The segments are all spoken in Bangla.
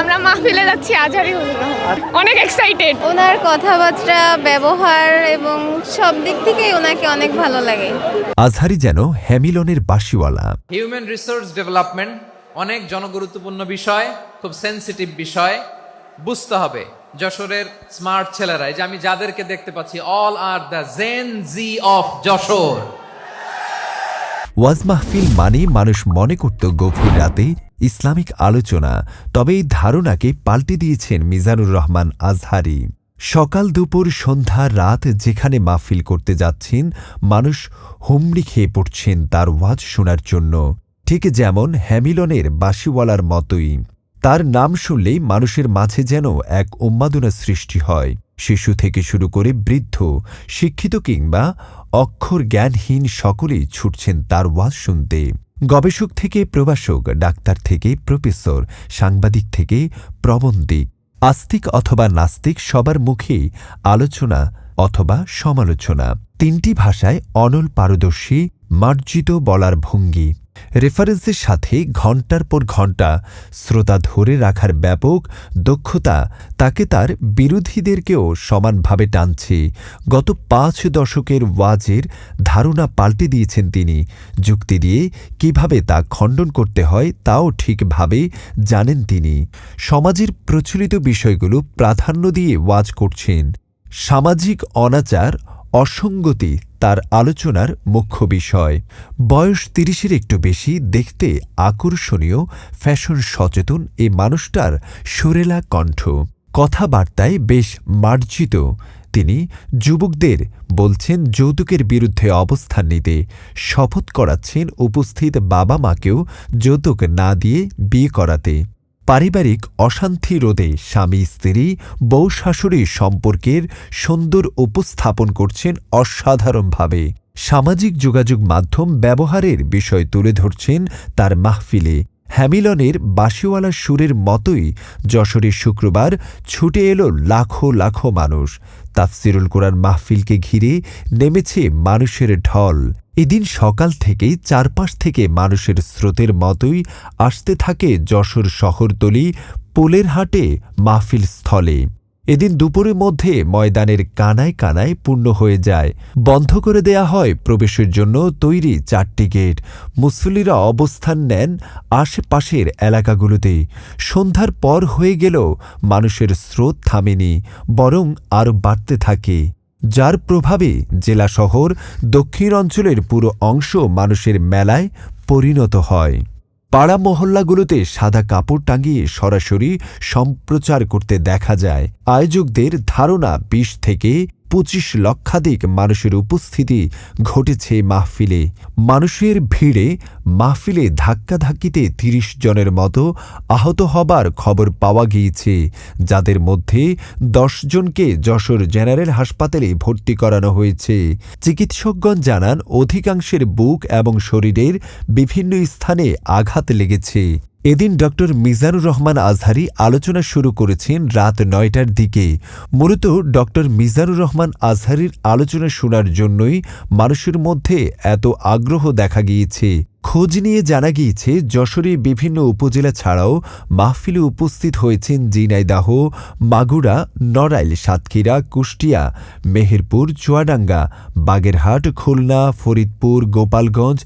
আমরা মাহফিলে যাচ্ছি আজহারি অনেক এক্সাইটেড ওনার কথাবার্তা ব্যবহার এবং সব দিক থেকেই ওনাকে অনেক ভালো লাগে। আজহারি যেন হ্যামিলনের বাসিওয়ালা হিউম্যান রিসোর্স ডেভেলপমেন্ট অনেক জনগুরুত্বপূর্ণ বিষয় খুব সেনসিটিভ বিষয়। বুঝতে হবে যশোরের স্মার্ট ছেলেরা এই যে আমি যাদেরকে দেখতে পাচ্ছি all are the Gen Z of Jessore. ওয়াজ মাহফিল মানে মানুষ মনে করত গভীর রাতে ইসলামিক আলোচনা, তবে এই ধারণাকে পাল্টে দিয়েছেন মিজানুর রহমান আজহারি। সকাল দুপুর সন্ধ্যা রাত যেখানে মাহফিল করতে যাচ্ছেন, মানুষ হুমড়ি খেয়ে পড়ছেন তার ওয়াজ শোনার জন্য। ঠিক যেমন হ্যামিলনের বাসিওয়ালার মতোই। তার নাম শুনলেই মানুষের মাঝে যেন এক উন্মাদনা সৃষ্টি হয়। শিশু থেকে শুরু করে বৃদ্ধ, শিক্ষিত কিংবা অক্ষর জ্ঞানহীন সকলেই ছুটছেন তার ওয়াজ শুনতে। গবেষক থেকে প্রবাসক ডাক্তার থেকে প্রফেসর, সাংবাদিক থেকে প্রবন্ধিক, আস্তিক অথবা নাস্তিক সবার মুখেই আলোচনা অথবা সমালোচনা। তিনটি ভাষায় অনল পারদর্শী, মার্জিত বলার ভঙ্গি। রেফারেন্সের সাথে ঘণ্টার পর ঘণ্টা শ্রোতা ধরে রাখার ব্যাপক দক্ষতা তাকে তার বিরোধীদেরকেও সমানভাবে টানছে। গত পাঁচ দশকের ওয়াজের ধারণা পাল্টে দিয়েছেন তিনি। যুক্তি দিয়ে কীভাবে তা খণ্ডন করতে হয় তাও ঠিকভাবে জানেন তিনি। সমাজের প্রচলিত বিষয়গুলো প্রাধান্য দিয়ে ওয়াজ করছেন। সামাজিক অনাচার, অসঙ্গতি তার আলোচনার মুখ্য বিষয়। বয়স তিরিশের একটু বেশি, দেখতে আকর্ষণীয়, ফ্যাশন সচেতন এই মানুষটার সুরেলা কণ্ঠ। কথাবার্তায় বেশ মার্জিত। তিনি যুবকদের বলছেন, যৌতুকের বিরুদ্ধে অবস্থান নিতে। শপথ করাচ্ছেন উপস্থিত বাবা মাকেও যৌতুক না দিয়ে বিয়ে করাতে। পারিবারিক অশান্তি রোধে স্বামী, স্ত্রী, বউ, শাশুড়ি সম্পর্কের সুন্দর উপস্থাপন করছেন অসাধারণভাবে। সামাজিক যোগাযোগ মাধ্যম ব্যবহারের বিষয় তুলে ধরছেন তার মাহফিলে। হ্যামিলনের বাসিওয়ালা সুরের মতোই যশোরের শুক্রবার ছুটে এলো লাখো লাখো মানুষ। তাফসিরুল কোরআন মাহফিলকে ঘিরে নেমেছে মানুষের ঢল। এদিন সকাল থেকেই চারপাশ থেকে মানুষের স্রোতের মতোই আসতে থাকে যশোর শহরতলি পোলের হাটে মাহফিল স্থলে এদিন দুপুরের মধ্যে ময়দানের কানায় কানায় পূর্ণ হয়ে যায়। বন্ধ করে দেয়া হয় প্রবেশের জন্য তৈরি চারটি গেট। মুসল্লিরা অবস্থান নেন আশেপাশের এলাকাগুলোতে। সন্ধ্যার পর হয়ে গেলেও মানুষের স্রোত থামেনি, বরং আরও বাড়তে থাকে। যার প্রভাবে জেলা শহর দক্ষিণ অঞ্চলের পুরো অংশ মানুষের মেলায় পরিণত হয়। পাড়া মহল্লাগুলোতে সাদা কাপড় টাঙিয়ে সরাসরি সম্প্রচার করতে দেখা যায়। আয়োজকদের ধারণা বিশ থেকে পঁচিশ লক্ষাধিক মানুষের উপস্থিতি ঘটেছে মাহফিলে। মানুষের ভিড়ে মাহফিলে ধাক্কাধাক্কিতে তিরিশ জনের মতো আহত হবার খবর পাওয়া গিয়েছে, যাদের মধ্যে জনকে যশোর জেনারেল হাসপাতালে ভর্তি করানো হয়েছে। চিকিৎসকগণ জানান, অধিকাংশের বুক এবং শরীরের বিভিন্ন স্থানে আঘাত লেগেছে। এদিন ড মিজানুর রহমান আজহারি আলোচনা শুরু করেছেন রাত নয়টার দিকে। মূলত ড মিজানুর রহমান আজহারির আলোচনা শোনার জন্যই মানুষের মধ্যে এত আগ্রহ দেখা গিয়েছে। খোঁজ নিয়ে জানা গিয়েছে যশোরে বিভিন্ন উপজেলা ছাড়াও মাহফিলে উপস্থিত হয়েছেন জিনাইদাহ, মাগুরা, নড়াইল, সাতক্ষীরা, কুষ্টিয়া, মেহেরপুর, চুয়াডাঙ্গা, বাগেরহাট, খুলনা, ফরিদপুর, গোপালগঞ্জ,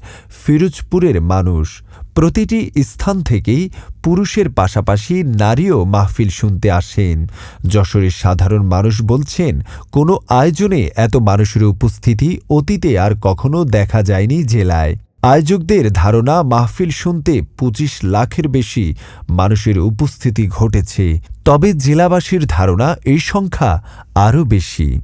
ফিরোজপুরের মানুষ। প্রতিটি স্থান থেকেই পুরুষের পাশাপাশি নারীও মাহফিল শুনতে আসেন। যশোরের সাধারণ মানুষ বলছেন, কোনো আয়োজনে এত মানুষের উপস্থিতি অতীতে আর কখনো দেখা যায়নি জেলায়। আয়োজকদের ধারণা, মাহফিল শুনতে পঁচিশ লাখের বেশি মানুষের উপস্থিতি ঘটেছে। তবে জেলাবাসীর ধারণা, এই সংখ্যা আরও বেশি।